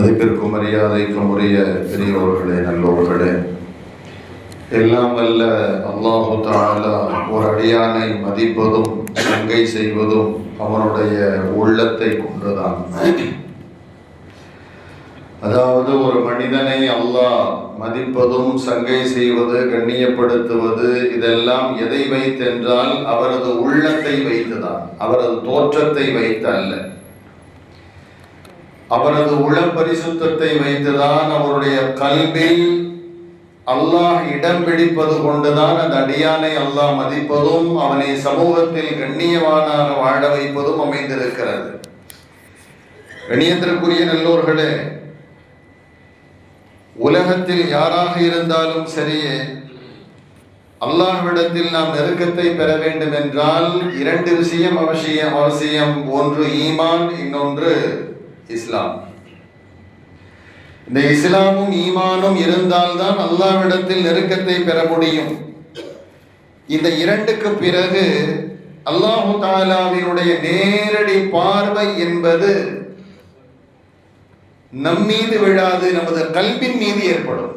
மதிப்பிற்கும் மரியாதைக்கும் உரிய பெரியவர்களே நல்லவர்களே எல்லாம் வல்ல அல்லாஹு தாலா ஒரு அடியானை மதிப்பதும் சங்கை செய்வதும் அவனுடைய உள்ளத்தை கொண்டுதான். அதாவது ஒரு மனிதனை அல்லாஹ் மதிப்பதும் சங்கை செய்வது கண்ணியப்படுத்துவது இதெல்லாம் எதை வைத்தென்றால் அவரது உள்ளத்தை வைத்துதான். அவரது தோற்றத்தை வைத்து அல்ல அவரது உள பரிசுத்தத்தை வைத்துதான் அவருடைய கல்வியில் அல்லாஹ் இடம் பிடிப்பது கொண்டுதான் அந்த அடியானை அல்லாஹ் மதிப்பதும் அவனை சமூகத்தில் கண்ணியவானாக வாழ வைப்பதும் அமைந்திருக்கிறது. கண்ணியத்திற்குரிய நல்லோர்களே உலகத்தில் யாராக இருந்தாலும் சரியே அல்லாஹ்விடத்தில் நாம் நெருக்கத்தை பெற வேண்டும் என்றால் இரண்டு விஷயம் அவசியம் அவசியம் ஒன்று ஈமான் இன்னொன்று இஸ்லாம். இந்த இஸ்லாமும் ஈமானும் இருந்தால்தான் அல்லாவிடத்தில் நெருக்கத்தை பெற முடியும். இந்த இரண்டுக்கு பிறகு அல்லாஹு தாலாவினுடைய நேரடி பார்வை என்பது நம் மீது விழாது நமது கல்வின் மீது ஏற்படும்.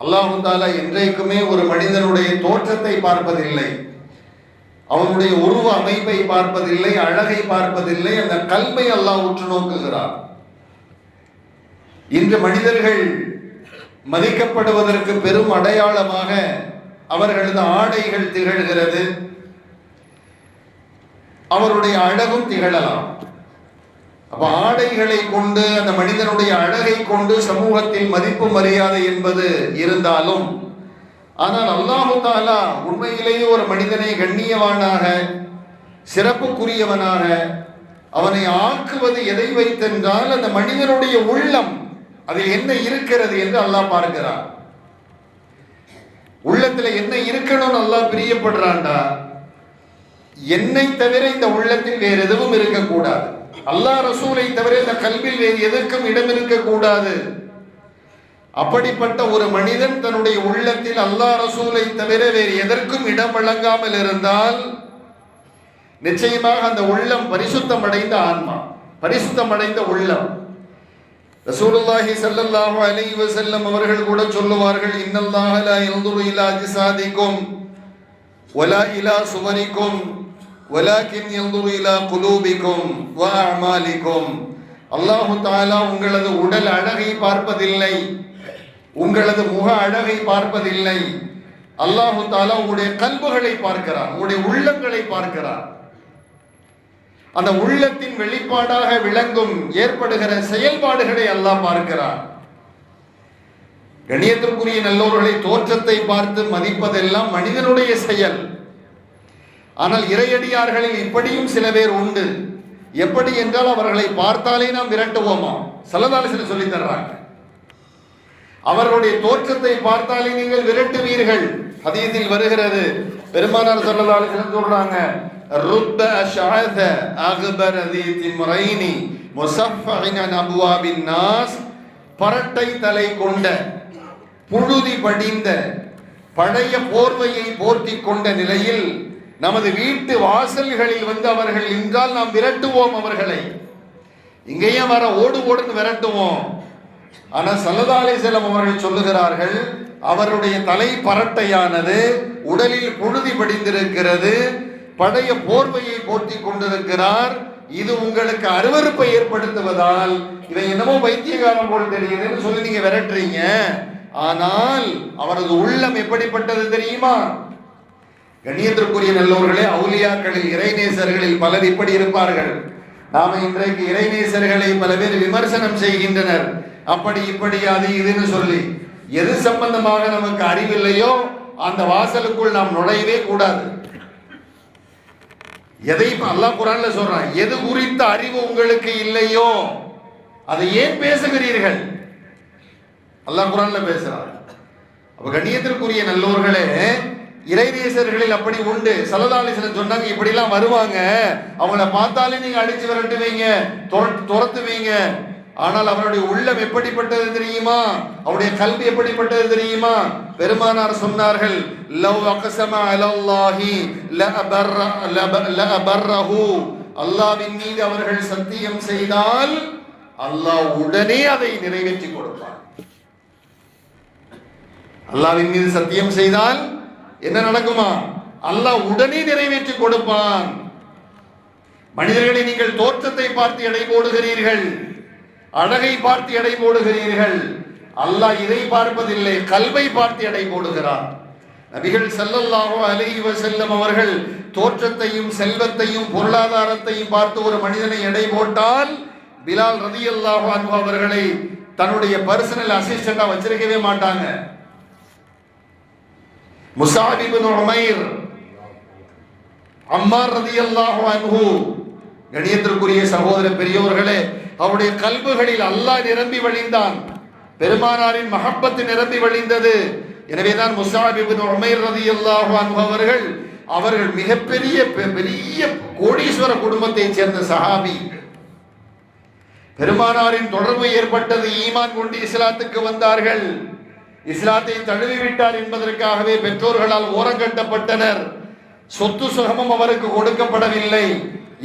அல்லாஹு தாலா என்றைக்குமே ஒரு மனிதனுடைய தோற்றத்தை பார்ப்பதில்லை. அவனுடைய உருவ அமைப்பை பார்ப்பதில்லை அழகை பார்ப்பதில்லை அந்த கல்வை அல்லாஹ் உற்று நோக்குகிறார் இன்று மனிதர்கள் மதிக்கப்படுவதற்கு பெரும் அடையாளமாக அவர்களது ஆடைகள் திகழ்கிறது. அவருடைய அழகும் திகழலாம். அப்ப ஆடைகளை கொண்டு அந்த மனிதனுடைய அழகை கொண்டு சமூகத்தில் மதிப்பு மரியாதை என்பது இருந்தாலும் ஆனால் அல்லாஹு தாலா உண்மையிலேயே ஒரு மனிதனை கண்ணியவானாக சிறப்புக்குரியவனாக அவனை ஆக்குவது எதை வைத்தென்றால் அந்த மனிதனுடைய உள்ளம் அதில் என்ன இருக்கிறது என்று அல்லாஹ் பார்க்கிறான். உள்ளத்துல என்ன இருக்கணும்னு அல்லாஹ் பிரியப்படுறான்டா. என்னை தவிர இந்த உள்ளத்தில் வேறு எதுவும் இருக்கக்கூடாது. அல்லாஹ் ரசூலை தவிர இந்த கல்வியில் வேறு எதற்கும் இடம் இருக்கக்கூடாது அப்படிப்பட்ட ஒரு மனிதன் தன்னுடைய உள்ளத்தில் அல்லாஹ் ரசூலை தவிர வேறு எதற்கும் இடம் வழங்காமல் இருந்தால் நிச்சயமாக அந்த உள்ளம் பரிசுத்தம் அடைந்த ஆன்மா பரிசுத்தம் அடைந்த உள்ளம். ரசூலுல்லாஹி ஸல்லல்லாஹு அலைஹி வஸல்லம் அவர்கள் கூட சொல்லுவார்கள் இன்னல்லாஹ லா யன்துரு இலா ஜிசாதிக்கும் வலா இலா சுவரிக்கும் வலாக்கின் யன்துரு இலா குலூபிக்கும் வ அமாலிக்கும். அல்லாஹு தஆலா உங்களது உடல் அழகை பார்ப்பதில்லை. உங்களது முக அழகை பார்ப்பதில்லை. அல்லாஹு தாலா உங்களுடைய கல்புகளை பார்க்கிறார் உங்களுடைய உள்ளங்களை பார்க்கிறார் அந்த உள்ளத்தின் வெளிப்பாடாக விளங்கும் ஏற்படுகிற செயல்பாடுகளை அல்லாஹ் பார்க்கிறார் கணியத்திற்குரிய நல்லோர்களை தோற்றத்தை பார்த்து மதிப்பதெல்லாம் மனிதனுடைய செயல். ஆனால் இறையடியார்களில் இப்படியும் சில பேர் உண்டு. எப்படி என்றால் அவர்களை பார்த்தாலே நாம் விரட்டுவோமா? சல்லதாலிசில சொல்லி தர்றாங்க. அவர்களுடைய தோற்றத்தை பார்த்தாலே நீங்கள் விரட்டுவீர்கள். அதீதில் வருகிறது. பெருமானார் சொல்லலாலிசில சொல்றாங்க ருப்ப ஷாத அக்பர் அதீதி திம்ரைனி முசஃபஹின் அபுவாபின் நாஸ். பரட்டை தலை கொண்ட புழுதி படிந்த பழைய போர்வையை போர்த்தி கொண்ட நிலையில் நமது வீட்டு வாசல்களில் வந்து அவர்கள் இங்கால் நாம் விரட்டுவோம் அவர்களை. இங்கேயே வர ஓடு ஓடுன்னு விரட்டுவோம். ஆனால் சல்லதாலை செல்லம் அவர்கள் சொல்லுகிறார்கள் அவருடைய தலை பரட்டையானது உடலில் புழுதி படிந்திருக்கிறது பழைய போர்வையை போர்த்தி கொண்டிருக்கிறார் இது உங்களுக்கு அருவருப்பை ஏற்படுத்துவதால் இதை என்னமோ வைத்தியகாரம் போல் தெரியுதுன்னு சொல்லி நீங்க விரட்டுறீங்க. ஆனால் அவரது உள்ளம் எப்படிப்பட்டது தெரியுமா? கண்ணியத்திற்குரிய நல்லவர்களே அவுலியாக்களில் இறைநேசர்களில் பலர் இப்படி இருப்பார்கள். நாம இன்றைக்கு இறைநேசர்களை பல பேர் விமர்சனம் செய்கின்றனர். அப்படி இப்படி அது இதுன்னு சொல்லி எது சம்பந்தமாக நமக்கு அறிவில்லையோ அந்த வாசலுக்குள் நாம் நுழையவே கூடாது. எதை அல்லா அல்லாஹ் குரான்ல சொல்றான்? எது குறித்த அறிவு உங்களுக்கு இல்லையோ அதை ஏன் பேசுகிறீர்கள்? அல்லாஹ் குரான்ல பேசுறான். அப்ப கண்ணியத்திற்குரிய நல்லோர்களே இறைநேசர்களில் அப்படி உண்டு. சலதாலிசன் சொன்னாங்க இப்படிலாம் வருவாங்க. அவங்கள பார்த்தாலே நீங்க அடிச்சு விரட்டுவீங்க துரத்துவீங்க. ஆனால் அவருடைய உள்ளம் எப்படிப்பட்டது தெரியுமா? அவருடைய கல்வி எப்படிப்பட்டது தெரியுமா? பெருமானார் சொன்னார்கள் லவ் அகசம அலல்லாஹி லஅபர்ர- மீது அவர்கள் சத்தியம் செய்தால் அல்லாஹ் உடனே அதை நிறைவேற்றி கொடுப்பார் அல்லாவின் மீது சத்தியம் செய்தால் என்ன நடக்குமா? அல்லாஹ் உடனே நிறைவேற்றி கொடுப்பான். மனிதர்களை நீங்கள் தோற்றத்தை பார்த்து எடை போடுகிறீர்கள். அழகை பார்த்து எடை போடுகிறீர்கள். அல்லாஹ் இதை பார்ப்பதில்லை கல்வை பார்த்து எடை போடுகிறான். நபிகள் செல்லல்லாவோ அலைவ செல்லும் அவர்கள் தோற்றத்தையும் செல்வத்தையும் பொருளாதாரத்தையும் பார்த்து ஒரு மனிதனை எடை போட்டால் பிலால் ரலியல்லாஹு அன்பு அவர்களை தன்னுடைய பர்சனல் அசிஸ்டண்டா வச்சிருக்கவே மாட்டாங்க. முசாப் உமைர் அம்மார் ரலியல்லாஹு அன்ஹு கணியத்திற்குரிய சகோதர பெரியோர்களே அவருடைய கல்புகளில் அல்லாஹ் நிரம்பி வழிந்தான். பெருமானாரின் மஹப்பத்து நிரம்பி வழிந்தது. எனவேதான் முசாபிபின் இப்னு உமைர் ரலியல்லாஹு அன்ஹு அவர்கள் அவர்கள் மிகப்பெரிய பெ- பெரிய கோடீஸ்வர குடும்பத்தைச் சேர்ந்த சஹாபி. பெருமானாரின் தொடர்பு ஏற்பட்டது ஈமான் கொண்டு இஸ்லாத்துக்கு வந்தார்கள். இஸ்லாத்தை தழுவி விட்டார் என்பதற்காகவே பெற்றோர்களால் ஓரங்கட்டப்பட்டனர் சொத்து சுகமும் அவருக்கு கொடுக்கப்படவில்லை.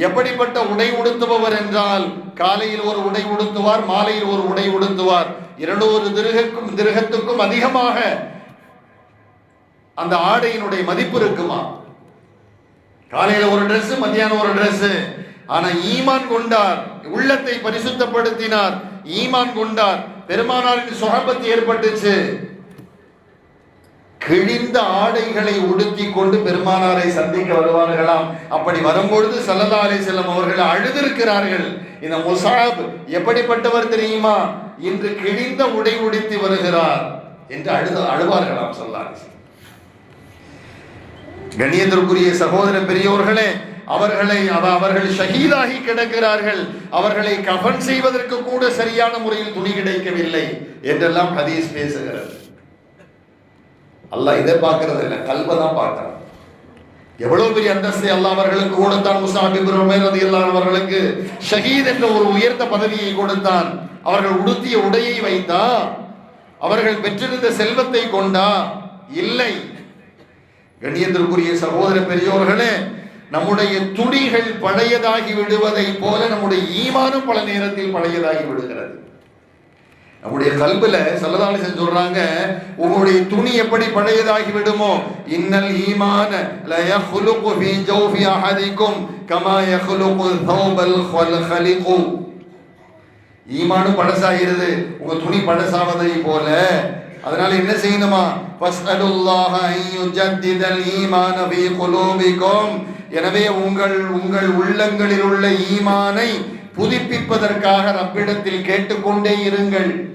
எப்படிப்பட்ட உடை உடுத்துபவர் என்றால் காலையில் ஒரு உடை உடுத்துவார் மாலையில் ஒரு உடை உடுத்துவார். இருநூறு திருகக்கும் திருகத்துக்கும் அதிகமாக அந்த ஆடையினுடைய மதிப்பு இருக்குமா? காலையில ஒரு Dress மத்தியானம் ஒரு Dress. ஆனா ஈமான் கொண்டார் உள்ளத்தை பரிசுத்தப்படுத்தினார் ஈமான் கொண்டார். பெருமானாரின் சுகபத்து ஏற்பட்டுச்சு. கிழிந்த ஆடைகளை உடுத்தி கொண்டு பெருமானாரை சந்திக்க வருவார்களாம். அப்படி வரும்பொழுது சல்லல்லா செல்லும் அவர்கள் அழுதிருக்கிறார்கள். இந்த முசாப் எப்படிப்பட்டவர் தெரியுமா? இன்று கிழிந்த உடை உடுத்தி வருகிறார் என்று அழுத அழுவார்களாம் சல்லல்லா அலைஹிஸ்ஸலாம் கண்ணியத்திற்குரிய சகோதர பெரியோர்களே அவர்களை அவர்கள் ஷஹீதாகி கிடக்கிறார்கள். அவர்களை கஃன் செய்வதற்கு கூட சரியான முறையில் துணி கிடைக்கவில்லை என்றெல்லாம் ஹதீஸ் பேசுகிறது. அல்லாஹ் இதை பார்க்கறது இல்லை கல்வை தான் பார்க்கறான். எவ்வளவு பெரிய அந்தஸ்தை அல்லாஹ் அவர்களுக்கு கொடுத்தான் முசாபி பிரமேரதி உமைர் அவர்களுக்கு. ஷஹீத் என்ற ஒரு உயர்ந்த பதவியை கொடுத்தான். அவர்கள் உடுத்திய உடையை வைத்தா அவர்கள் பெற்றிருந்த செல்வத்தை கொண்டா? இல்லை. கணியத்திற்குரிய சகோதர பெரியோர்களே நம்முடைய துணிகள் பழையதாகி விடுவதை போல நம்முடைய ஈமானும் பல நேரத்தில் பழையதாகி விடுகிறது. நம்முடைய கல்வில சொல்லதாலும் சொல்றாங்க உங்களுடைய துணி எப்படி பழையதாகி விடுமோ இன்னல் ஈமான ல யஹ்லுகு ஃபீ ஜௌஃபி அஹதிக்கும் கமா யஹுலுகு தௌபல் ஹலிகு ஈமானும் பழசாகிறது உங்க துணி பழசாவதை போல. அதனால என்ன செய்யணுமா? ஃபஸ்அலுல்லாஹ அன் யுஜத்திதல் ஈமான ஃபீ குலூபிக்கும் எனவே உங்கள் உங்கள் உள்ளங்களில் உள்ள ஈமானை புதுப்பிப்பதற்காக ரப்பிடத்தில் கேட்டுக்கொண்டே இருங்கள்.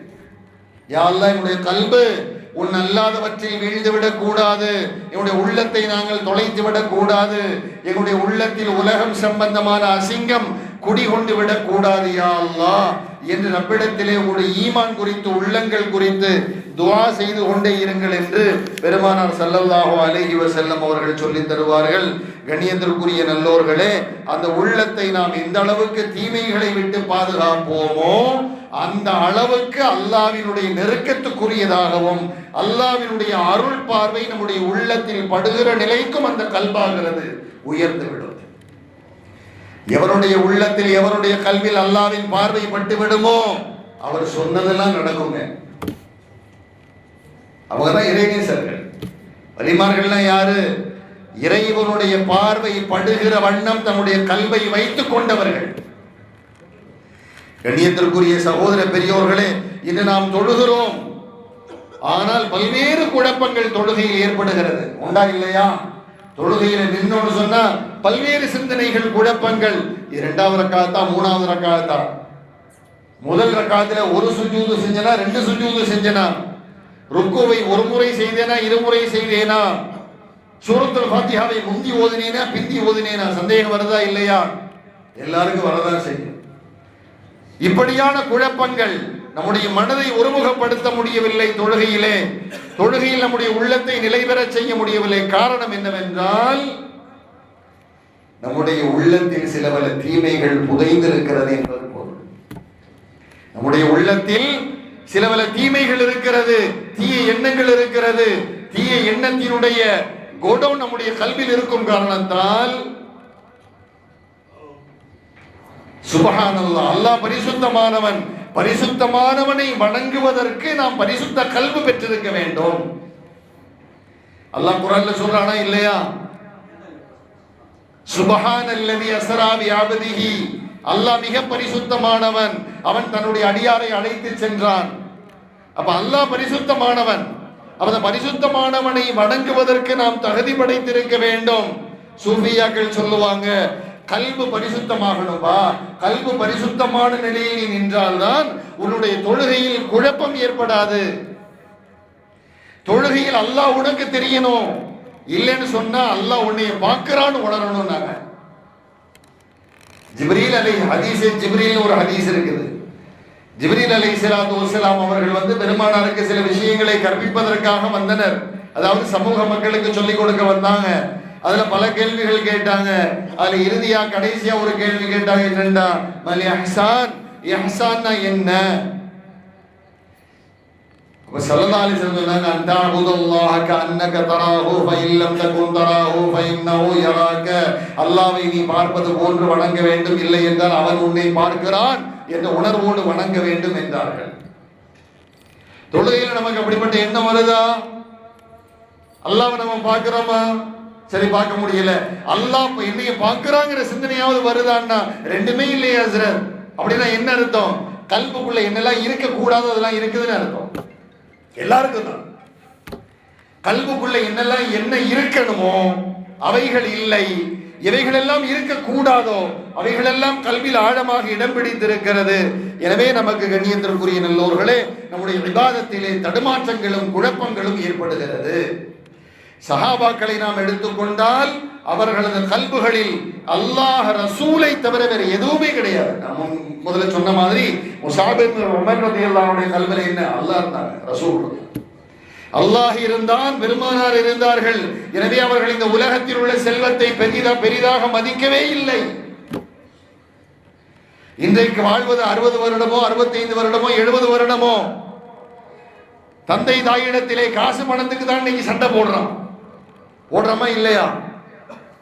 யா என்னுடைய கல்பு உன் அல்லாதவற்றில் வீழ்ந்து விடக்கூடாது என்னுடைய உள்ளத்தை நாங்கள் தொலைத்து விடக் கூடாது. எங்களுடைய உள்ளத்தில் உலகம் சம்பந்தமான அசிங்கம் குடிகொண்டு விடக் கூடாது யா அல்லா என்று நம்மிடத்திலே உங்களுடைய ஈமான் குறித்து உள்ளங்கள் குறித்து துவா செய்து கொண்டே இருங்கள் என்று பெருமானார் ஸல்லல்லாஹு அலேஹி வஸல்லம் அவர்கள் சொல்லித் தருவார்கள். கணியத்திற்குரிய நல்லோர்களே அந்த உள்ளத்தை நாம் எந்த அளவுக்கு தீமைகளை விட்டு பாதுகாப்போமோ அந்த அளவுக்கு அல்லாவினுடைய நெருக்கத்துக்குரியதாகவும் அல்லாவினுடைய அருள் பார்வை நம்முடைய உள்ளத்தில் படுகிற நிலைக்கும் அந்த கல்பாகிறது. உயர்ந்துவிடும் எவருடைய உள்ளத்தில் எவருடைய கல்வியில் அல்லாவின் பார்வை பட்டு விடுமோ அவர் சொன்னதெல்லாம் நடக்குங்க. அவங்க தான் இறைநேசர்கள் வலிமார்கள்லாம் யாரு? இறைவனுடைய பார்வை படுகிற வண்ணம் தன்னுடைய கல்வை வைத்துக் கொண்டவர்கள். கண்ணியத்திற்குரிய சகோதர பெரியோர்களே இது நாம் தொழுகிறோம். ஆனால் பல்வேறு குழப்பங்கள் தொழுகையில் ஏற்படுகிறது. உண்டா இல்லையா? தொழுகையில நின்னோடு சொன்னா பல்வேறு சிந்தனைகள் குழப்பங்கள். இரண்டாவது ரக்காத்தா மூணாவது ரக்காத்தா. முதல் ரக்காத்துல ஒரு சுஜூது செஞ்சனா ரெண்டு சுஜூது செஞ்சனா. ருக்குவை ஒரு முறை செய்தேனா இருமுறை செய்தேனா. சூரத்துல் ஃபாத்திஹாவை முந்தி ஓதினேனா பிந்தி ஓதினேனா? சந்தேகம் வருதா இல்லையா? எல்லாருக்கும் வரதான் செய்யும். இப்படியான குழப்பங்கள் நம்முடைய மனதை ஒருமுகப்படுத்த முடியவில்லை தொழுகையிலே. தொழுகையில் நம்முடைய உள்ளத்தை நிலைபெறச் செய்ய முடியவில்லை. காரணம் என்னவென்றால் நம்முடைய உள்ளத்தில் சில பல தீமைகள் புதைந்திருக்கிறது என்பது பொருள். நம்முடைய உள்ளத்தில் சில பல தீமைகள் இருக்கிறது. தீய எண்ணங்கள் இருக்கிறது. தீய எண்ணத்தினுடைய கோடவுன் நம்முடைய கல்வியில் இருக்கும் காரணத்தால் சுபஹானல்லாஹ் அல்லாஹ் பரிசுத்தமானவன். பரிசுத்தமானவனை வணங்குவதற்கு நாம் பரிசுத்த கல்வி பெற்றிருக்க வேண்டும். அல்லாஹ் குரான்ல சொல்றானா இல்லையா? சுபஹான் அல்லதி அசராவி ஆபதிஹி அல்லாஹ் மிக பரிசுத்தமானவன். அவன் தன்னுடைய அடியாரை அழைத்து சென்றான். அப்ப அல்லாஹ் பரிசுத்தமானவன். அவன் பரிசுத்தமானவனை வணங்குவதற்கு நாம் தகுதி படைத்திருக்க வேண்டும். சூஃபியாக்கள் சொல்லுவாங்க கல்பு பரிசுத்தமாகணுமா? கல்பு பரிசுத்தமான நிலையில் நீ நின்றால்தான் உன்னுடைய தொழுகையில் குழப்பம் ஏற்படாது. தொழுகையில் அல்லாஹ் உனக்கு தெரியணும். இல்லைன்னு சொன்னா அல்லாஹ் உன்னைய பார்க்கிறான்னு உணரணும் நாங்க. ஜிப்ரீல் அலை ஹதீஸ் ஜிப்ரீல் ஒரு ஹதீஸ் இருக்குது. ஜிப்ரீல் அலை சலாத்து வசலாம் அவர்கள் வந்து பெருமானாருக்கு சில விஷயங்களை கற்பிப்பதற்காக வந்தனர். அதாவது சமூக மக்களுக்கு சொல்லிக் கொடுக்க வந்தாங்க. அதுல பல கேள்விகள் கேட்டாங்க. அதுல இறுதியா கடைசியா ஒரு கேள்வி கேட்டாங்க என்னண்டா மலி அஹ்சான் இஹ்சான்னா என்ன? அப்ப ஸல்லல்லாஹு அலைஹி வஸல்லம் சொன்னாங்க அன் தஅபுதல்லாஹ கஅன்னக தராஹு ஃபஇன் தகுன் தராஹு ஃபஇன்னஹு யராக. அல்லாஹ்வை நீ பார்ப்பது போன்று வணங்க வேண்டும் இல்லை என்றால் அவன் உன்னை பார்க்கிறான் என்ற உணர்வோடு வணங்க வேண்டும் என்றார்கள். தொழுகையில் நமக்கு அப்படிப்பட்ட எண்ணம் வருதா? அல்லாஹ் நம்ம பார்க்கிறோமா? சரி பார்க்க முடியல. அல்லாஹ் இப்ப என்னைய பார்க்கறாங்கிற சிந்தனையாவது வருதான்னா ரெண்டுமே இல்லையா ஹஸ்ரத் அப்படின்னா என்ன அர்த்தம்? கல்புக்குள்ள என்னெல்லாம் இருக்க கூடாது அதெல்லாம் இருக்குதுன்னு அர்த்தம். எல்லாருக்கும் தான். கல்புக்குள்ள என்னெல்லாம் என்ன இருக்கணுமோ அவைகள் இல்லை. இவைகளெல்லாம் இருக்கக்கூடாதோ அவைகளெல்லாம் கல்வியில் ஆழமாக இடம் பிடித்திருக்கிறது. எனவே நமக்கு கண்ணியத்திற்குரிய நல்லோர்களே நம்முடைய விவாதத்திலே தடுமாற்றங்களும் குழப்பங்களும் ஏற்படுகிறது. சஹாபாக்களை நாம் எடுத்துக்கொண்டால் அவர்களது கல்புகளில் அல்லாஹ் ரசூலை தவிர வேறு எதுவுமே கிடையாது. நம்ம முதல்ல சொன்ன மாதிரி முசாபின் உமர் ரலியல்லாஹுடைய கல்வில என்ன? அல்லாஹ் இருந்தாங்க ரசூல். அல்லாஹ் இருந்தான் பெருமானார் இருந்தார்கள். எனவே அவர்கள் இந்த உலகத்தில் உள்ள செல்வத்தை பெரிதா பெரிதாக மதிக்கவே இல்லை. இன்றைக்கு வாழ்வது அறுபது வருடமோ அறுபத்தைந்து வருடமோ எழுபது வருடமோ? தந்தை தாயிடத்திலே காசு பணத்துக்கு தான் இன்னைக்கு சண்டை போடுறான். ஓடுறோமா இல்லையா?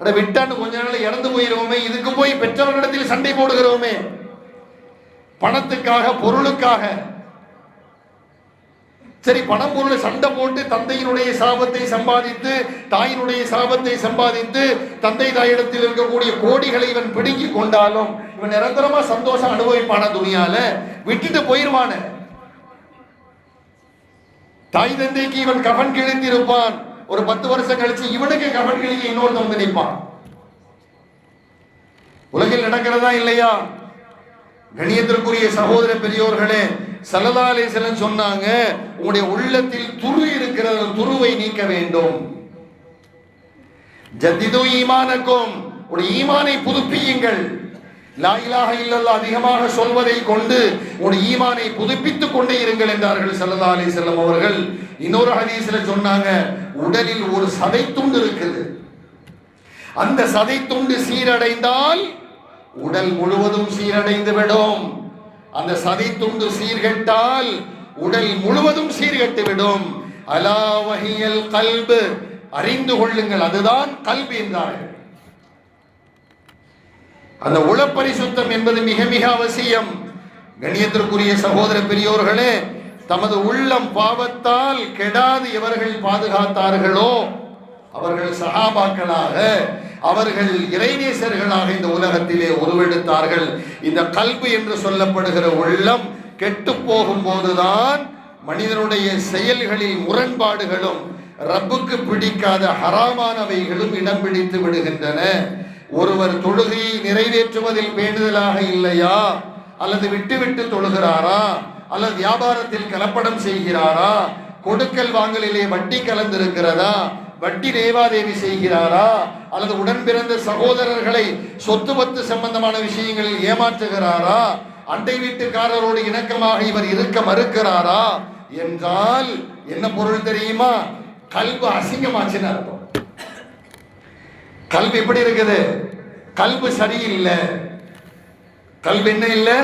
அட விட்டான்னு கொஞ்ச நாள் இறந்து போயிருவோமே. இதுக்கு போய் பெற்றவர்களிடத்தில் சண்டை போடுகிறோமே. பணத்துக்காக பொருளுக்காக. சரி பணம் பொருளை சண்டை போட்டு தந்தையினுடைய சாபத்தை சம்பாதித்து தாயினுடைய சாபத்தை சம்பாதித்து தந்தை தாயிடத்தில் இருக்கக்கூடிய கோடிகளை இவன் பிடுங்கி கொண்டாலும் இவன் நிரந்தரமா சந்தோஷம் அனுபவிப்பான துணியால? விட்டுட்டு போயிருவான. தாய் தந்தைக்கு இவன் கவன் கிழித்து ஒரு பத்து வருஷம் கழிச்சு இவனுக்கு கவன் இன்னொருத்தன் வந்து நிற்பான். உலகில் நடக்கிறதா இல்லையா? கணியத்திற்குரிய சகோதர பெரியோர்களே சலதாலேசலன் சொன்னாங்க உங்களுடைய உள்ளத்தில் துரு இருக்கிற துருவை நீக்க வேண்டும். ஜத்திது ஈமானக்கும் உடைய ஈமானை புதுப்பியுங்கள். லாயிலாக இல்லல்ல அதிகமாக சொல்வதை கொண்டு உன் ஈமானை புதுப்பித்துக் கொண்டே இருங்கள் என்றார்கள் சல்லா அலி செல்லம் அவர்கள். இன்னொரு ஹதீஸ்ல சொன்னாங்க உடலில் ஒரு சதை துண்டு இருக்குது. அந்த சதை துண்டு சீரடைந்தால் உடல் முழுவதும் சீரடைந்து விடும். அந்த சதை துண்டு சீர்கெட்டால் உடல் முழுவதும் சீர்கெட்டு விடும். அலா வஹியல் கல்பு அறிந்து கொள்ளுங்கள் அதுதான் கல்வி என்றார்கள். அந்த உளப்பரிசுத்தம் என்பது மிக மிக அவசியம். கணியத்திற்குரிய சகோதர பெரியோர்களே தமது உள்ளம் பாவத்தால் கெடாது எவர்கள் பாதுகாத்தார்களோ அவர்கள் சகாபாக்களாக அவர்கள் இறைநேசர்களாக இந்த உலகத்திலே உருவெடுத்தார்கள். இந்த கல்வி என்று சொல்லப்படுகிற உள்ளம் கெட்டு போகும் போதுதான் மனிதனுடைய செயல்களில் முரண்பாடுகளும் ரப்புக்கு பிடிக்காத ஹராமானவைகளும் இடம் பிடித்து விடுகின்றன. ஒருவர் தொழுகையை நிறைவேற்றுவதில் வேண்டுதலாக இல்லையா? அல்லது விட்டு விட்டு தொழுகிறாரா? அல்லது வியாபாரத்தில் கலப்படம் செய்கிறாரா? கொடுக்கல் வாங்கலிலே வட்டி கலந்திருக்கிறதா? வட்டி தேவாதேவி செய்கிறாரா? அல்லது உடன் பிறந்த சகோதரர்களை சொத்து பத்து சம்பந்தமான விஷயங்களில் ஏமாற்றுகிறாரா? அண்டை வீட்டுக்காரரோடு இணக்கமாக இவர் இருக்க மறுக்கிறாரா? என்றால் என்ன பொருள் தெரியுமா? கல்வி அசிங்கமாச்சுன்னு அர்த்தம். கல்வி எப்படி இருக்குது? கல்வி சரியில்லை. கல்வி என்ன இல்லை?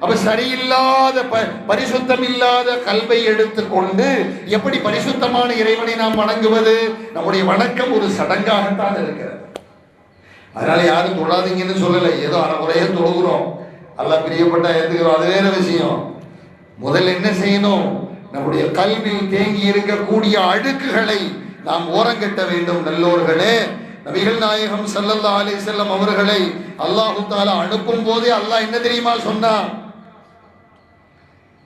அப்ப சரியில்லாத ப- பரிசுத்தம் இல்லாத கல்வை எடுத்துக்கொண்டு எப்படி பரிசுத்தமான இறைவனை நாம் வணங்குவது? நம்முடைய வணக்கம் ஒரு சடங்காகத்தான் இருக்கிறது. அதனால யாரும் தொழாதீங்கன்னு சொல்லலை. ஏதோ அறகுறைய தொழுகிறோம். அல்ல பிரியப்பட்டா ஏத்துக்கிறோம். அது வேற விஷயம். முதல்ல என்ன செய்யணும்? நம்முடைய கல்வியில் தேங்கி இருக்கக்கூடிய அழுக்குகளை நாம் ஓரங்கட்ட வேண்டும். நல்லோர்களே நபிகள் நாயகம் சல்லல்லா அலி செல்லம் அவர்களை அல்லாஹு தாலா அனுப்பும் போதே அல்லாஹ் என்ன தெரியுமா சொன்னா?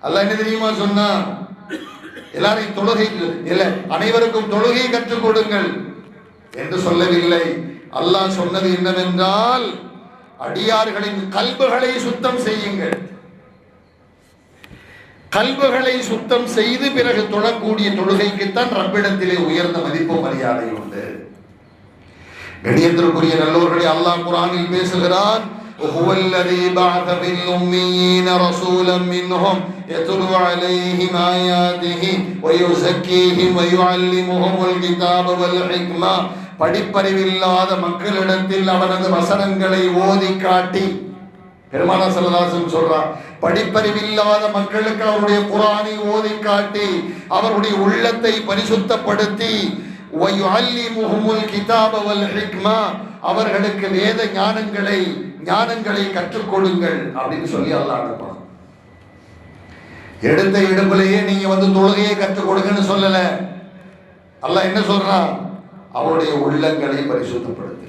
அல்லாஹ் என்ன தெரியுமா சொன்னா? எல்லாரையும் தொழுகை இல்ல அனைவருக்கும் தொழுகை கற்றுக் கொடுங்கள் என்று சொல்லவில்லை. அல்லாஹ் சொன்னது என்னவென்றால் அடியார்களின் கல்புகளை சுத்தம் செய்யுங்கள். கல்புகளை சுத்தம் செய்து பிறகு தொழக்கூடிய தொழுகைக்குத்தான் ரப்பிடத்திலே உயர்ந்த மதிப்பு மரியாதை உண்டு. கணியத்திற்குரிய நல்லோர்களை அல்லாஹ் குரானில் பேசுகிறான் وهو الذي بعث في الأميين رسولا منهم يتلو عليهم آياته ويزكيهم ويعلمهم الكتاب والحكمة படிப்பறிவில்லாத மக்களிடத்தில் அவனது வசனங்களை ஓதி காட்டி பெருமானா சல்லதாசன் சொல்றான் படிப்பறிவில்லாத மக்களுக்கு அவருடைய குரானை ஓதி காட்டி அவருடைய உள்ளத்தை பரிசுத்தப்படுத்தி அவர்களுக்கு வேத ஞானங்களை ஞானங்களை கற்றுக் கொடுங்கள் அப்படின்னு சொல்லி அல்லாஹ் அனுப்பான் எடுத்த இடம்புலேயே நீங்க வந்து தொழுகையை கற்றுக் கொடுங்கன்னு சொல்லல. அல்ல என்ன சொல்றான்? அவருடைய உள்ளங்களை பரிசுத்தப்படுத்து.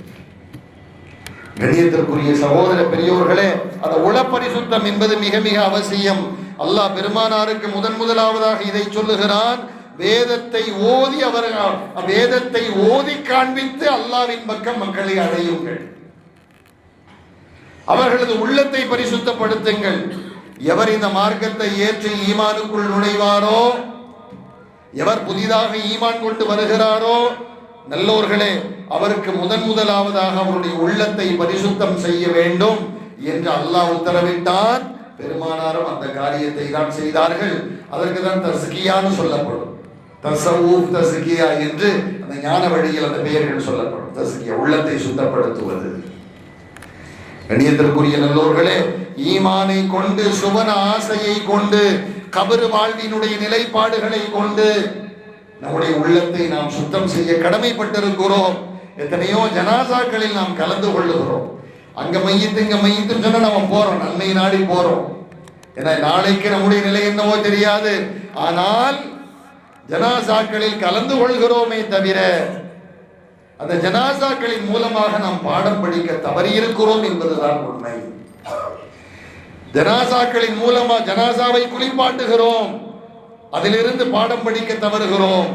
கணியத்திற்குரிய சகோதர பெரியோர்களே அந்த உள பரிசுத்தம் என்பது மிக மிக அவசியம். அல்லாஹ் பெருமானாருக்கு முதன் முதலாவதாக இதை சொல்லுகிறான். வேதத்தை ஓதி அவர்கள் வேதத்தை ஓதி காண்பித்து அல்லாவின் பக்கம் மக்களை அடையுங்கள். அவர்களது உள்ளத்தை பரிசுத்தப்படுத்துங்கள். எவர் இந்த மார்க்கத்தை ஏற்று ஈமானுக்குள் நுழைவாரோ? எவர் புதிதாக ஈமான் கொண்டு வருகிறாரோ? நல்லோர்களே அவருக்கு முதன் முதலாவதாக அவருடைய உள்ளத்தை பரிசுத்தம் செய்ய வேண்டும் என்று அல்லாஹ் உத்தரவிட்டார் பெருமானாரும் அந்த காரியத்தை தான் செய்தார்கள். அதற்கு தான் தஸ்கியான்னு சொல்லப்படும். தசவூப் தசுகியா என்று அந்த ஞான வழியில் அந்த பெயர்கள் சொல்லப்படும். தசுகியா உள்ளத்தை சுத்தப்படுத்துவது. கணியத்திற்குரிய நல்லோர்களே ஈமானை கொண்டு சுவன ஆசையை கொண்டு கபரு வாழ்வினுடைய நிலைப்பாடுகளை கொண்டு நம்முடைய உள்ளத்தை நாம் சுத்தம் செய்ய கடமைப்பட்டிருக்கிறோம். எத்தனையோ ஜனாசாக்களில் நாம் கலந்து கொள்ளுகிறோம். அங்க மையத்து இங்க மையத்துன்னு சொன்னா நம்ம போறோம் நன்மை நாடி போறோம். ஏன்னா நாளைக்கு நம்முடைய நிலை என்னவோ தெரியாது. ஆனால் ஜனாசாக்களில் கலந்து கொள்கிறோமே தவிர அந்த ஜனாசாக்களின் மூலமாக நாம் பாடம் படிக்க தவறியிருக்கிறோம் என்பதுதான் உண்மை. ஜனாசாக்களின் மூலமா ஜனாசாவை குளிப்பாட்டுகிறோம் அதிலிருந்து பாடம் படிக்க தவறுகிறோம்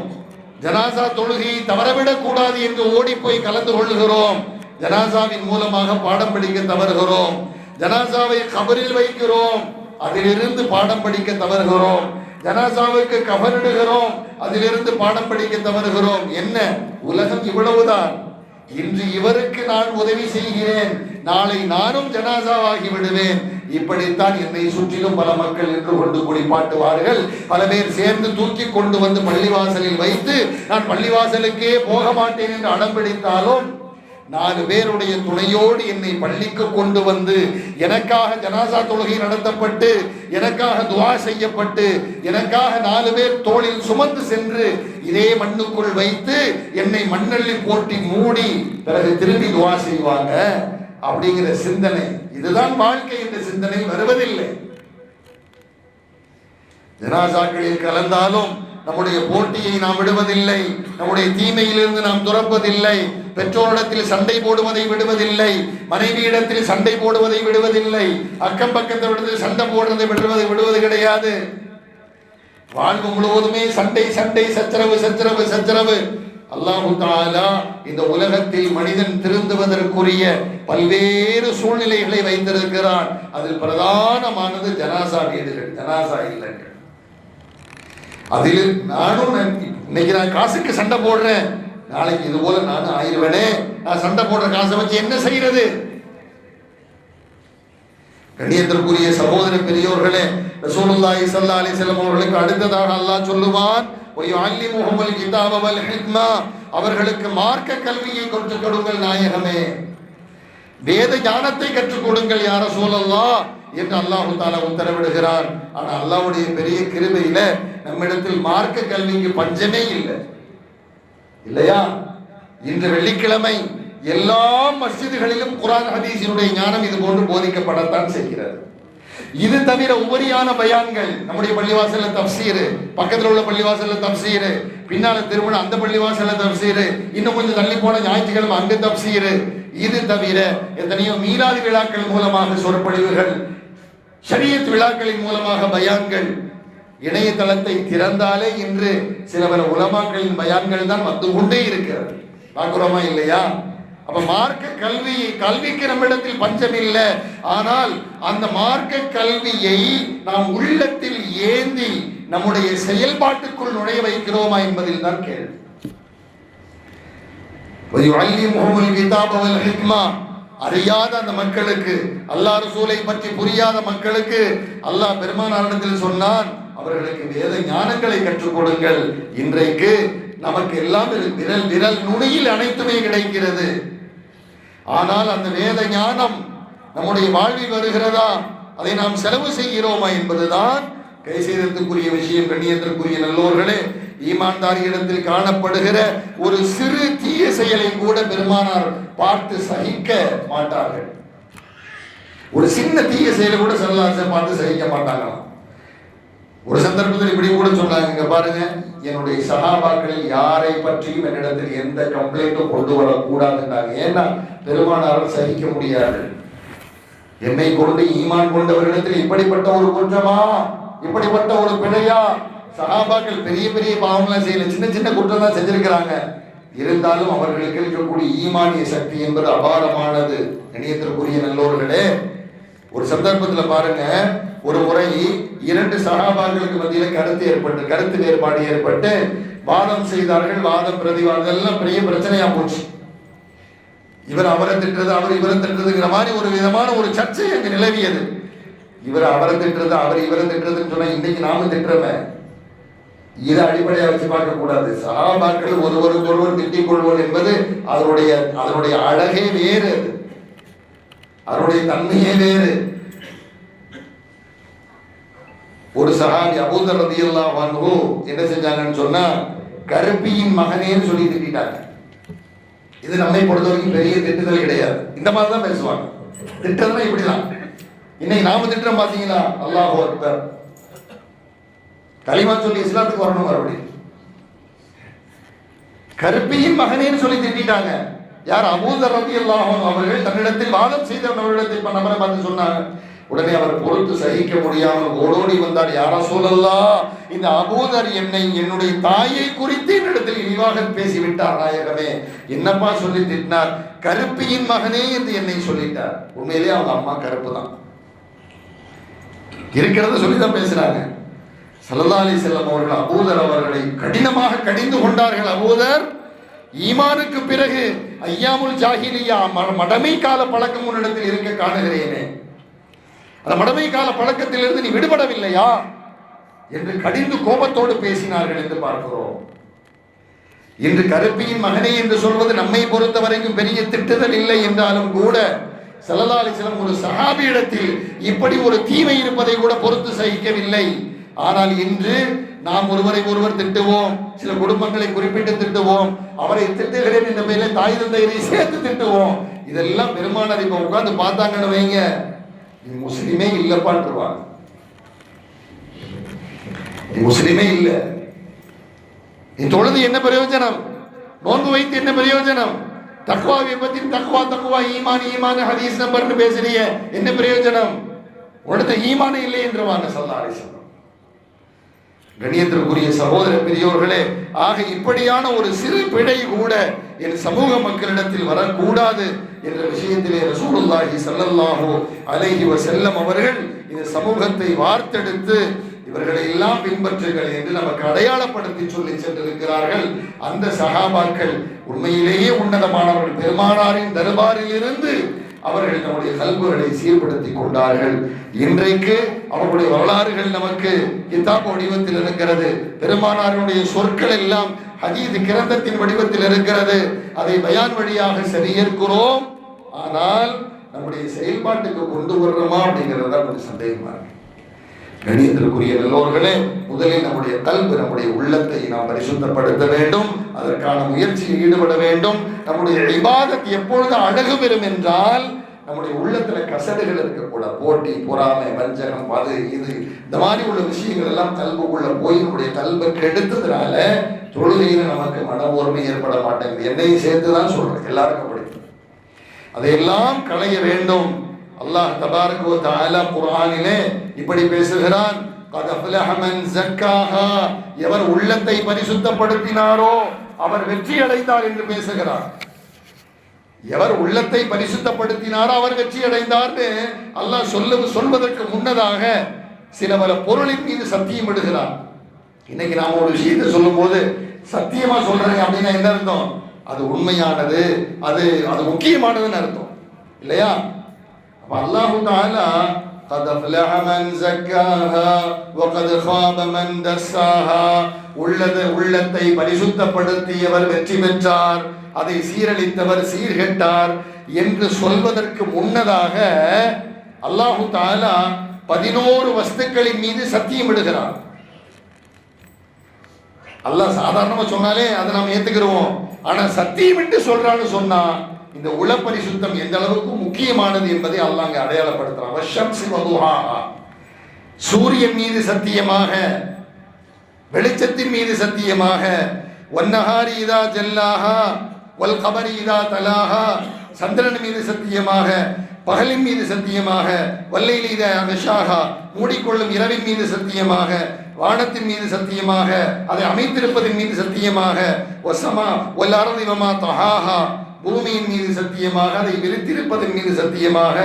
ஜனாசா தொழுகையை தவறவிடக் கூடாது என்று ஓடி போய் கலந்து கொள்கிறோம் ஜனாசாவின் மூலமாக பாடம் படிக்க தவறுகிறோம் ஜனாசாவை கபரில் வைக்கிறோம் அதிலிருந்து பாடம் படிக்க தவறுகிறோம் ஜனாசாவுக்கு கபரிடுகிறோம் அதிலிருந்து பாடம் படிக்க தவறுகிறோம். என்ன? உலகம் இவ்வளவுதான். இன்று இவருக்கு நான் உதவி செய்கிறேன். நாளை நானும் ஜனாசாவாகி விடுவேன். இப்படித்தான் என்னை சுற்றிலும் பல மக்கள் நின்று கொண்டு குளிப்பாட்டுவார்கள் பல பேர் சேர்ந்து தூக்கி கொண்டு வந்து பள்ளிவாசலில் வைத்து நான் பள்ளிவாசலுக்கே போக மாட்டேன் என்று அடம் பிடித்தாலும் நாலு பேருடைய துணையோடு என்னை பள்ளிக்கு கொண்டு வந்து எனக்காக ஜனாசா தொழுகை நடத்தப்பட்டு எனக்காக துவா செய்யப்பட்டு எனக்காக நாலு பேர் தோளில் சுமந்து சென்று இதே மண்ணுக்குள் வைத்து என்னை மண்ணள்ளி போட்டி மூடி பிறகு திரும்பி துவா செய்வாங்க. அப்படிங்கிற சிந்தனை. இதுதான் வாழ்க்கை என்ற சிந்தனை. வருவதில்லை. ஜனாசாக்களில் கலந்தாலும் நம்முடைய போட்டியை நாம் விடுவதில்லை. நம்முடைய தீமையிலிருந்து நாம் துறப்பதில்லை. பெற்றோரிடத்தில் சண்டை போடுவதை விடுவதில்லை மனைவியிடத்தில் சண்டை போடுவதை விடுவதில்லை அக்கம் பக்கத்திடத்தில் சண்டை போடுவதை விடுவதை விடுவது கிடையாது. வாழ்வு முழுவதுமே சண்டை சண்டை சச்சரவு சச்சரவு சச்சரவு. அல்லாஹு தாலா இந்த உலகத்தில் மனிதன் திருந்துவதற்குரிய பல்வேறு சூழ்நிலைகளை வைத்திருக்கிறான். அதில் பிரதானமானது ஜனாசா வீடுகள் ஜனாசா இல்லங்கள். அதில் நானும் இன்னைக்கு நான் காசுக்கு சண்டை போடுறேன். நாளைக்கு இது போல நானும் ஆயிடுவேனே நான் சண்டை போடுற காசை வச்சு என்ன செய்யறது? கணியத்திற்குரிய சகோதர பெரியோர்களே ரசூலுல்லாஹி ஸல்லல்லாஹு அலைஹி வஸல்லம் அவர்களுக்கு அடுத்ததாக அல்லாஹ் சொல்லுவான் வயுஅல்லிமுஹுமுல் கிதாப வல் ஹிக்மா. அவர்களுக்கு மார்க்க கல்வியை கற்றுக் கொடுங்கள் நாயகமே. வேத ஞானத்தை கற்றுக் கொடுங்கள் யார சூழல்லா என்று அல்லாஹு தாலா உத்தரவிடுகிறார் ஆனால் அல்லாஹ்வுடைய பெரிய கிருமையில நம்மிடத்தில் மார்க்க கல்விக்கு பஞ்சமே இல்லை. இல்லையா? இன்று வெள்ளிக்கிழமை எல்லா மஸ்ஜிதுகளிலும் குரான் ஹதீஸினுடைய ஞானம் இது போன்று போதிக்கப்படத்தான் செய்கிறது. இது தவிர உபரியான பயான்கள் நம்முடைய பள்ளிவாசல்ல தப்சீரு பக்கத்தில் உள்ள பள்ளிவாசல்ல தப்சீரு பின்னால திருமணம் அந்த பள்ளிவாசல்ல தப்சீரு இன்னும் கொஞ்சம் தள்ளி போன ஞாயிற்றுக்கிழமை அங்கு தப்சீரு. இது தவிர எத்தனையோ மீலாதி விழாக்கள் மூலமாக சொற்பொழிவுகள் ஷரியத் விழாக்களின் மூலமாக பயான்கள் இணையதளத்தை திறந்தாலே இன்று சில பல உலமாக்களின் பயான்கள் தான் வந்து கொண்டே இருக்கிறது. பார்க்குறோமா இல்லையா? அப்ப மார்க்க கல்வி கல்விக்கு நம்மிடத்தில் பஞ்சம் இல்லை ஆனால் அந்த மார்க்க கல்வியை நாம் உள்ளத்தில் ஏந்தி நம்முடைய செயல்பாட்டுக்குள் நுழைய வைக்கிறோமா என்பதில் தான் கேள்வி. அறியாத அந்த மக்களுக்கு அல்லா ரசூலை பற்றி புரியாத மக்களுக்கு அல்லாஹ் பெருமானாரிடத்தில் சொன்னான் அவர்களுக்கு வேத ஞானங்களை கற்றுக் கொடுங்கள். இன்றைக்கு நமக்கு எல்லாம் விரல் விரல் நுனியில் அனைத்துமே கிடைக்கிறது. ஆனால் அந்த வேத ஞானம் நம்முடைய வாழ்வில் வருகிறதா? அதை நாம் செலவு செய்கிறோமா என்பதுதான் கை செய்ததுக்குரிய விஷயம் கண்ணியத்திற்குரிய நல்லோர்களே. ஈமான்தாரியிடத்தில் காணப்படுகிற ஒரு சிறு தீய செயலை கூட பெருமானார் பார்த்து சகிக்க மாட்டார்கள். ஒரு சின்ன தீய செயலை கூட செல்லாச பார்த்து சகிக்க மாட்டாங்களாம். ஒரு சந்தர்ப்பத்தில் இப்படி கூட சொன்னாங்க இங்க பாருங்க என்னுடைய சகாபாக்களில் யாரை பற்றியும் என்னிடத்தில் எந்த கம்ப்ளைண்ட்டும் கொண்டு வரக்கூடாதுன்றாங்க ஏன்னா பெருமானாரும் சகிக்க முடியாது. என்னை கொண்டு ஈமான் கொண்டவர்களிடத்தில் இப்படிப்பட்ட ஒரு குற்றமா? இப்படிப்பட்ட ஒரு பிழையா? சகாபாக்கள் பெரிய பெரிய பாவம்லாம் செய்யல சின்ன சின்ன குற்றம் தான் செஞ்சிருக்கிறாங்க. இருந்தாலும் அவர்களுக்கு இருக்கக்கூடிய ஈமானிய சக்தி என்பது அபாரமானது. இணையத்திற்குரிய நல்லோர்களே ஒரு சந்தர்ப்பத்தில் பாருங்க ஒரு முறை இரண்டு சகாபாக்களுக்கு மத்தியில கருத்து ஏற்பட்டு கருத்து வேறுபாடு ஏற்பட்டு வாதம் செய்தார்கள் வாதம் பிரதிவாதம் எல்லாம் பெரிய பிரச்சனையா போச்சு. இவர் அவரை திட்டுறது அவர் இவரை திட்டுறதுங்கிற மாதிரி ஒரு விதமான ஒரு சர்ச்சை அங்கு நிலவியது. இவர் அவரை திட்டுறது அவர் இவரை திட்டுறதுன்னு சொன்னா இன்னைக்கு நாம திட்டுறவன் இதை அடிப்படையா வச்சு பார்க்க கூடாது. சகாபாக்கள் ஒருவருக்கு ஒருவர் திட்டிக் கொள்வது என்பது அதனுடைய அதனுடைய அழகே வேறு. அது அதனுடைய தன்மையே வேறு. ஒரு சஹாபி அபூதர் ரதியல்லாஹு அன்ஹு என்ன செஞ்சாங்கன்னு சொன்னா கருப்பியின் மகனேன்னு சொல்லி திட்டாங்க இது நம்மை பொறுத்த வரைக்கும் பெரிய திட்டுதல் கிடையாது. இந்த மாதிரி தான் பேசுவாங்க. திட்டம்னா இப்படிதான். இன்னைக்கு நாம திட்டம் பாத்தீங்கன்னா அல்லாஹ் அக்பர். களிமா சொல்லி இஸ்லாத்துக்கு வரணும் மறுபடியும். கருப்பியின் மகனேன்னு சொல்லி திட்டாங்க யார்? அபூதர் ரதி அவர்கள் தன்னிடத்தில் வாதம் செய்தவர்களிடத்தில் பண்ண நபரை பார்த்து சொன்னாங்க. உடனே அவர் பொறுத்து சகிக்க முடியாமல் ஓடோடி வந்தார். யாரா சொல்லல்லா இந்த அபூதர் என்னை என்னுடைய தாயை குறித்து என்னிடத்தில் இழிவாக பேசிவிட்டார் நாயகமே. என்னப்பா சொல்லி திட்டினார்? கருப்பியின் மகனே என்று என்னை சொல்லிட்டார். உண்மையிலேயே அவங்க அம்மா கருப்பு தான் இருக்கிறத சொல்லி தான் பேசுறாங்க சல்லல்லா செல்லம் அவர்கள் அபூதர் அவர்களை கடினமாக கடிந்து கொண்டார்கள். அபூதர் ஈமானுக்கு பிறகு ஐயாமுல் ஜாகிலியா ம- மடமை கால பழக்கம் உன்னிடத்தில் இருக்க காணுகிறேனே. அந்த மடமை கால பழக்கத்திலிருந்து நீ விடுபடவில்லையா? என்று கடிந்து கோபத்தோடு பேசினார்கள் என்று பார்க்கிறோம். இன்று கருப்பியின் மகனே என்று சொல்வது நம்மை பொறுத்த வரைக்கும் பெரிய திட்டுதல் இல்லை என்றாலும் கூட ஸல்லல்லாஹு செல்லம் ஒரு சகாபியிடத்தில் இப்படி ஒரு தீமை இருப்பதை கூட பொறுத்து சகிக்கவில்லை. ஆனால் இன்று நாம் ஒருவரை ஒருவர் திட்டுவோம் சில குடும்பங்களை குறிப்பிட்டு திட்டுவோம் அவரை திட்டுகிறேன் என்ற மேலே தாய் தந்தையரை சேர்த்து திட்டுவோம். இதெல்லாம் பெருமானார் இப்ப உட்கார்ந்து பார்த்தாங்கன்னு வைங்க. நீ முஸ்லீமே இல்லப்பான்றுவாங்க நீ முஸ்லீமே இல்லை. நீ தொழுது என்ன பிரயோஜனம்? நோன்பு வைத்து என்ன பிரயோஜனம்? தக்குவா பத்தி தக்குவா தக்குவா ஈமான் ஈமான் ஹதீஸ் நம்பர்னு பேசுறீங்க என்ன பிரயோஜனம்? உடனே ஈமானே இல்லை என்றுவாங்க சல்லா அலிஸ்லாம் கண்ணியத்திற்குரிய சகோதர பெரியோர்களே ஆக இப்படியான ஒரு சிறு பிழை கூட என் சமூக மக்களிடத்தில் வரக்கூடாது என்ற விஷயத்திலே ரசூலுல்லாஹி சல்லல்லாஹோ அலைஹி வஸல்லம் அவர்கள் இந்த சமூகத்தை வார்த்தெடுத்து இவர்களை எல்லாம் பின்பற்றுங்கள் என்று நமக்கு அடையாளப்படுத்தி சொல்லி சென்றிருக்கிறார்கள். அந்த சகாபாக்கள் உண்மையிலேயே உன்னதமானவர்கள். பெருமானாரின் தர்பாரில் இருந்து அவர்கள் நம்முடைய கல்வர்களை சீர்படுத்தி கொண்டார்கள். இன்றைக்கு அவருடைய வரலாறுகள் நமக்கு கிதாப் வடிவத்தில் இருக்கிறது. பெருமானாருடைய சொற்கள் எல்லாம் ஹதீது கிரந்தத்தின் வடிவத்தில் இருக்கிறது. அதை பயான் வழியாக சரியேற்கிறோம் ஆனால் நம்முடைய செயல்பாட்டுக்கு கொண்டு வர்றோமா அப்படிங்கிறது தான் கொஞ்சம் சந்தேகமா இருக்கு. கணியத்திற்குரிய நல்லோர்களே முதலில் நம்முடைய கல்வி நம்முடைய உள்ளத்தை நாம் பரிசுத்தப்படுத்த வேண்டும். அதற்கான முயற்சியில் ஈடுபட வேண்டும். நம்முடைய விவாதத்தை எப்பொழுது அழகு பெறும் என்றால் நம்முடைய உள்ளத்துல கசடுகள் இருக்கக்கூடாது போட்டி பொறாமை வஞ்சகம் அது இது இந்த மாதிரி உள்ள விஷயங்கள் எல்லாம் கல்புக்குள்ள போய் நம்முடைய கல்வை கெடுத்ததுனால தொழுகையில நமக்கு மன ஓர்மை ஏற்பட மாட்டேங்குது. என்னையும் சேர்த்து தான் சொல்றேன். எல்லாருக்கும் அப்படி. அதையெல்லாம் களைய வேண்டும். அல்லாஹ் தபாரகோ தாலா குர்ஆனிலே இப்படி பேசுகிறான் எவர் உள்ளத்தை பரிசுத்தப்படுத்தினாரோ அவர் வெற்றி அடைந்தார் என்று பேசுகிறார் எவர் உள்ளத்தை பரிசுத்தப்படுத்தினாரோ அவர் வெற்றி அடைந்தார்னு அல்லாஹ் சொல்ல சொல்வதற்கு முன்னதாக சில பல பொருளின் மீது சத்தியம் இடுகிறார் இன்னைக்கு நாம ஒரு விஷயத்தை சொல்லும் போது சத்தியமா சொல்றேன் அப்படின்னா என்ன அர்த்தம்? அது உண்மையானது அது அது முக்கியமானதுன்னு அர்த்தம். இல்லையா? அப்ப அல்லாஹு தாலா قد أفلح من زكاها وقد خاب من دساها உள்ளது உள்ளத்தை பரிசுத்தப்படுத்தியவர் வெற்றி பெற்றார் அதை சீரழித்தவர் சீர்கெட்டார் என்று சொல்வதற்கு முன்னதாக அல்லாஹு தாலா பதினோரு வஸ்துக்களின் மீது சத்தியம் இடுகிறார் அல்லாஹ் சாதாரணமா சொன்னாலே அதை நாம் ஏத்துக்கிறோம் ஆனா சத்தியம் விட்டு சொல்றான்னு சொன்னா இந்த உள பரிசுத்தம் எந்த அளவுக்கு முக்கியமானது என்பதை அல்லாஹ் அங்கே அடையாளப்படுத்துறான். சூரியன் மீது சத்தியமாக வெளிச்சத்தின் மீது சத்தியமாக ஒன்னஹாரி இதா ஜல்லாஹா ஒல் கபரி இதா தலாஹா சந்திரன் மீது சத்தியமாக பகலின் மீது சத்தியமாக வல்லையில் இத அகஷாகா மூடிக்கொள்ளும் இரவின் மீது சத்தியமாக வானத்தின் மீது சத்தியமாக அதை அமைத்திருப்பதன் மீது சத்தியமாக ஒசமா ஒல் அரதிவமா தஹாஹா பூமியின் மீது சத்தியமாக அதை விரித்திருப்பதன் மீது சத்தியமாக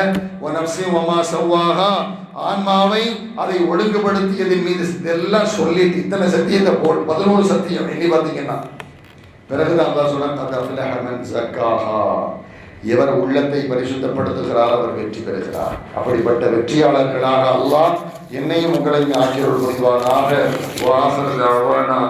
ஆன்மாவை அதை ஒழுங்குபடுத்தியதன் மீது இதெல்லாம் சொல்லிட்டு இத்தனை சத்தியத்தை போல் பதினோரு சத்தியம். எண்ணி பார்த்தீங்கன்னா பிறகுதான் அல்லாஹ் சொன்னான் எவர் உள்ளத்தை பரிசுத்தப்படுத்துகிறார் அவர் வெற்றி பெறுகிறார். அப்படிப்பட்ட வெற்றியாளர்களாக அல்லாஹ் என்னையும் உங்களையும் ஆக்கியருள் புரிவானாக. வாஹர் தஅவானா